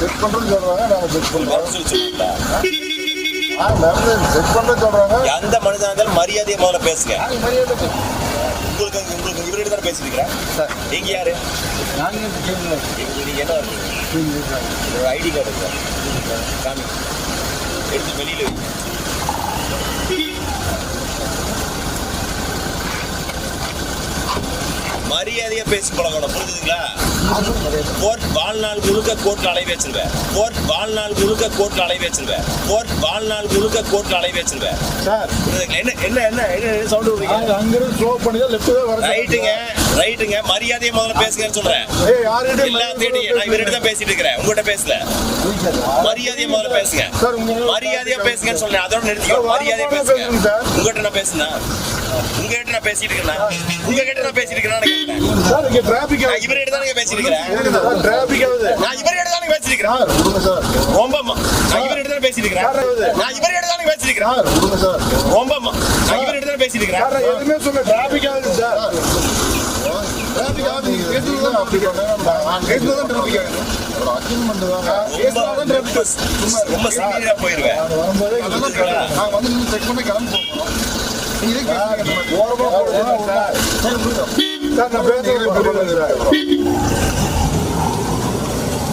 Check பண்றேன்னு சொல்றாங்க நாங்க செக் பண்றோம். செக் பண்றேன்னு சொல்றாங்க. எந்த மனிதனா இருந்தாலும் மரியாதையை முதல்ல பேசுங்க. உங்களுக்கு உங்களுக்கு இவர்கிட்ட தானே பேசிட்டு இருக்கிறேன் சார். நீங்க யாரு? நாங்க என்ன ஐடி கார்டு காமி. எடுத்து வெளியில வை மரியாதையா பேசி பழகணும். புரிஞ்சுதுங்களா? கோர்ட் வாழ்நாள் முழுக்க கோர்ட்ல அலை வச்சிருவேன். கோர்ட் வாழ்நாள் முழுக்க கோர்ட்ல அலை வச்சிருவேன். கோர்ட் வாழ்நாள் முழுக்க கோர்ட்ல அலை வச்சிருவேன்? என்ன என்ன என்ன என்ன சவுண்ட் விடுறீங்க? அங்கிருந்து ஸ்லோ பண்ணி லெஃப்ட் வர ரைட்டுங்க ரைட்டுங்க மரியாதையை முதல்ல பேசுங்கன்னு சொல்றேன். எல்லாத்தையும் நான் இவர்கிட்ட தான் பேசிட்டு இருக்கிறேன். உங்ககிட்ட பேசல. மரியாதையை முதல்ல பேசுங்க. மரியாதையா பேசுங்கன்னு சொல்றேன். அதோட நிறுத்திக்கோ. மரியாதையா பேசுங்க. உங்ககிட்ட நான் பேசுனா உங்ககிட்ட நான் பேசிட்டு இருக்கிறேன் உங்ககிட்ட நான் பேசிட்டு இருக்கிறேன் கேட்கிறேன் சார் இங்க டிராபிக் நான் இவர்கிட்ட தான் பேசிட்டு இருக்கிறேன் சார் டிராபிக் ஆகுது. நான் இவர்கிட்ட தான் பேசிட்டு இருக்கிறேன் சார் விடுங்க சார். ரொம்ப ம- நான் இவர்கிட்ட தான் பேசிட்டு இருக்கிறேன் நான் இவர்கிட்ட தான் பேசிட்டு இருக்கிறேன் சார் விடுங்க சார். ரொம்ப ம- நான் இவர்கிட்ட தான் பேசிட்டு இருக்கிறேன் எதுவுமே சொல்ல டிராபிக் ஆகுது சார். டிராபிக் ஆகுது. நீங்க பேசுறது தான் அப்படி பண்ணா நான் பேசுறது தான் டிராபிக் ஆகுது. ஒரு அச்சீவ்மெண்ட் தான் பேசுறது தான் டிராபிக் சும்மா ரொம்ப சீரியஸா போயிருவேன். நான் வரும்போதே அதெல்லாம் நான் வந்து செக் பண்ணி கிளம்பி போகணும் సార్ నా పేరు